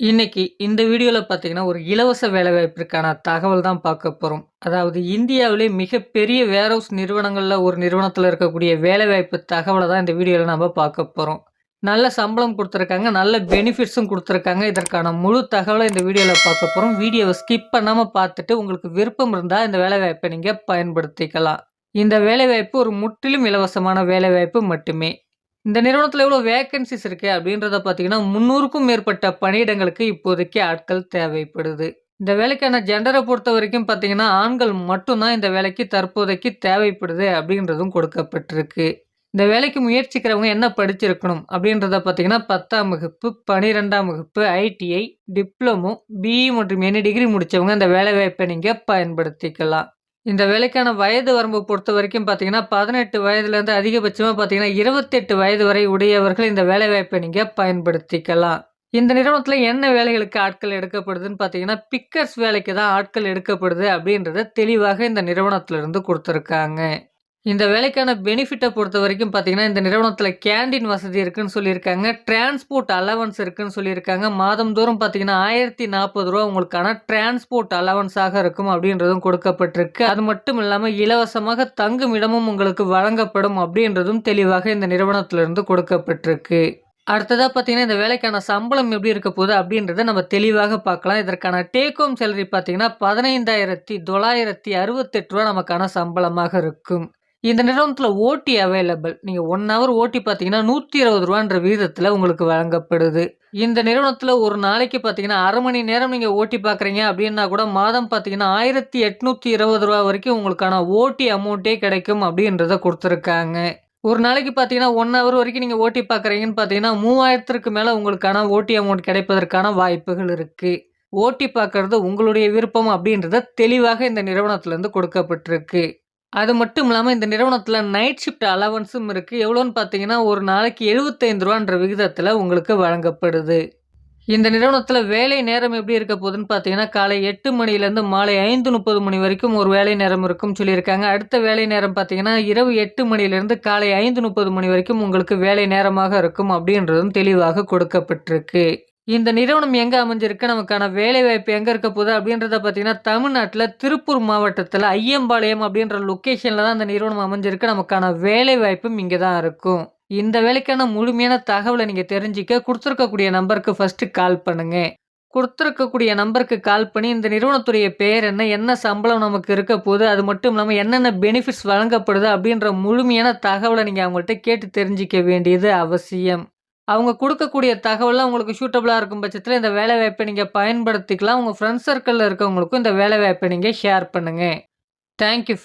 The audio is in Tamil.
இன்னைக்கு இந்த வீடியோவில் பார்த்தீங்கன்னா, ஒரு இலவச வேலைவாய்ப்பிற்கான தகவல் தான் பார்க்க போகிறோம் அதாவது இந்தியாவிலே மிகப்பெரிய வேர்ஹவுஸ் நிறுவனங்களில் ஒரு நிறுவனத்தில் இருக்கக்கூடிய வேலைவாய்ப்பு தகவலை தான் இந்த வீடியோவில் நம்ம பார்க்க போகிறோம் நல்ல சம்பளம் கொடுத்துருக்காங்க நல்ல பெனிஃபிட்ஸும் கொடுத்துருக்காங்க இதற்கான முழு தகவலை இந்த வீடியோவில் பார்க்க போகிறோம் வீடியோவை ஸ்கிப் பண்ணாமல் பார்த்துட்டு, உங்களுக்கு விருப்பம் இருந்தால் இந்த வேலைவாய்ப்பை நீங்கள் பயன்படுத்திக்கலாம். இந்த வேலைவாய்ப்பு ஒரு முற்றிலும் இலவசமான வேலைவாய்ப்பு மட்டுமே. இந்த நிறுவனத்தில் எவ்வளோ வேக்கன்சிஸ் இருக்குது அப்படின்றத பார்த்தீங்கன்னா, 300க்கும் மேற்பட்ட பணியிடங்களுக்கு இப்போதைக்கு ஆட்கள் தேவைப்படுது. இந்த வேலைக்கான ஜென்டரை பொறுத்த வரைக்கும் பார்த்தீங்கன்னா, ஆண்கள் மட்டும்தான் இந்த வேலைக்கு தற்போதைக்கு தேவைப்படுது அப்படின்றதும் கொடுக்கப்பட்டிருக்கு. இந்த வேலைக்கு முயற்சிக்கிறவங்க என்ன படிச்சிருக்கணும் அப்படின்றத பார்த்தீங்கன்னா, 10ஆம் வகுப்பு, 12ஆம் வகுப்பு, ஐடிஐ, டிப்ளமோ, பிஇ மற்றும் எனி டிகிரி முடித்தவங்க இந்த வேலைவாய்ப்பை நீங்கள் பயன்படுத்திக்கலாம். இந்த வேலைக்கான வயது வரம்பு பொறுத்த வரைக்கும் பார்த்தீங்கன்னா, பதினெட்டு வயதுலேருந்து அதிகபட்சமாக பார்த்தீங்கன்னா, 28 வயது வரை உடையவர்கள் இந்த வேலைவாய்ப்பை நீங்கள் பயன்படுத்திக்கலாம். இந்த நிறுவனத்தில் என்ன வேலைகளுக்கு ஆட்கள் எடுக்கப்படுதுன்னு பார்த்தீங்கன்னா, பிக்கர்ஸ் வேலைக்கு தான் ஆட்கள் எடுக்கப்படுது அப்படின்றத தெளிவாக இந்த நிறுவனத்திலிருந்து கொடுத்துருக்காங்க இந்த வேலைக்கான பெனிஃபிட்டை பொறுத்த வரைக்கும் பார்த்தீங்கன்னா, இந்த நிறுவனத்தில் கேண்டீன் வசதி இருக்குன்னு சொல்லியிருக்காங்க. டிரான்ஸ்போர்ட் அலவன்ஸ் இருக்குன்னு சொல்லியிருக்காங்க. மாதம்தோறும் பார்த்தீங்கன்னா, ரூ. 1040 உங்களுக்கான டிரான்ஸ்போர்ட் அலவன்ஸாக இருக்கும் அப்படின்றதும் கொடுக்கப்பட்டிருக்கு. அது மட்டும் இல்லாமல் இலவசமாக தங்கும் இடமும் உங்களுக்கு வழங்கப்படும் அப்படின்றதும் தெளிவாக இந்த நிறுவனத்திலிருந்து கொடுக்கப்பட்டிருக்கு. அடுத்ததாக பார்த்தீங்கன்னா, இந்த வேலைக்கான சம்பளம் எப்படி இருக்க போகுது அப்படின்றத நம்ம தெளிவாக பார்க்கலாம். இதற்கான டேக் ஹோம் சேலரி பார்த்தீங்கன்னா, ரூ. 15,968 நமக்கான சம்பளமாக இருக்கும். இந்த நிறுவனத்தில் ஓட்டி அவைலபிள். நீங்கள் ஒன் ஹவர் ஓட்டி பார்த்தீங்கன்னா, நூற்றி இருபது ரூபான்ற வீதத்தில் உங்களுக்கு வழங்கப்படுது. இந்த நிறுவனத்தில் ஒரு நாளைக்கு பார்த்தீங்கன்னா, அரை மணி நேரம் நீங்கள் ஓட்டி பார்க்குறீங்க அப்படின்னா கூட மாதம் பார்த்தீங்கன்னா, ஆயிரத்தி எட்நூற்றி இருபது ரூபா வரைக்கும் உங்களுக்கான ஓட்டி அமௌண்ட்டே கிடைக்கும் அப்படின்றத கொடுத்துருக்காங்க ஒரு நாளைக்கு பார்த்தீங்கன்னா, ஒன் ஹவர் வரைக்கும் நீங்கள் ஓட்டி பார்க்குறீங்கன்னு பார்த்தீங்கன்னா, மூவாயிரத்திற்கு மேலே உங்களுக்கான ஓட்டி அமௌண்ட் கிடைப்பதற்கான வாய்ப்புகள் இருக்குது ஓட்டி பார்க்கறது உங்களுடைய விருப்பம் அப்படின்றத தெளிவாக இந்த நிறுவனத்திலேருந்து கொடுக்கப்பட்டிருக்கு. அது மட்டும் இல்லாமல் இந்த நிறுவனத்தில் நைட் ஷிஃப்ட் அலவன்ஸும் இருக்குது எவ்வளோன்னு பார்த்தீங்கன்னா, ஒரு நாளைக்கு எழுபத்தைந்து ரூபான்ற விகிதத்தில் உங்களுக்கு வழங்கப்படுது. இந்த நிறுவனத்தில் வேலை நேரம் எப்படி இருக்க போகுதுன்னு பார்த்தீங்கன்னா, காலை எட்டு மணிலேருந்து மாலை 5:30 மணி வரைக்கும் ஒரு வேலை நேரம் இருக்கும்னு சொல்லியிருக்காங்க. அடுத்த வேலை நேரம் பார்த்தீங்கன்னா, இரவு எட்டு மணிலேருந்து காலை 5:30 மணி வரைக்கும் உங்களுக்கு வேலை நேரமாக இருக்கும் அப்படின்றதும் தெளிவாக கொடுக்கப்பட்டிருக்கு. இந்த நிறுவனம் எங்கே அமைஞ்சிருக்கு? நமக்கான வேலைவாய்ப்பு எங்கே இருக்க போகுது? அப்படின்றத பார்த்தீங்கன்னா, தமிழ்நாட்டில் திருப்பூர் மாவட்டத்தில் ஐயம்பாளையம் அப்படின்ற லொக்கேஷனில் தான் இந்த நிறுவனம் அமைஞ்சிருக்கு. நமக்கான வேலைவாய்ப்பும் இங்கே தான் இருக்கும். இந்த வேலைக்கான முழுமையான தகவலை நீங்கள் தெரிஞ்சுக்க கொடுத்துருக்கக்கூடிய நம்பருக்கு ஃபர்ஸ்ட்டு கால் பண்ணுங்கள் கொடுத்துருக்கக்கூடிய நம்பருக்கு கால் பண்ணி இந்த நிறுவனத்துடைய பெயர் என்ன? என்ன சம்பளம் நமக்கு இருக்க போகுது? அது மட்டும் இல்லாமல் என்னென்ன பெனிஃபிட்ஸ் வழங்கப்படுது? அப்படின்ற முழுமையான தகவலை நீங்கள் அவங்கள்ட்ட கேட்டு தெரிஞ்சுக்க வேண்டியது அவசியம். அவங்க கொடுக்கக்கூடிய தகவல்லாம் உங்களுக்கு சூட்டபுளாக இருக்கும் பட்சத்தில் இந்த வேலைவாய்ப்ப நீங்கள் பயன்படுத்திக்கலாம். உங்கள் ஃப்ரெண்ட்ஸ் சர்க்கிளில் இருக்கவங்களுக்கும் இந்த வேலைவாய்ப்ப நீங்கள் ஷேர் பண்ணுங்கள் தேங்க் யூ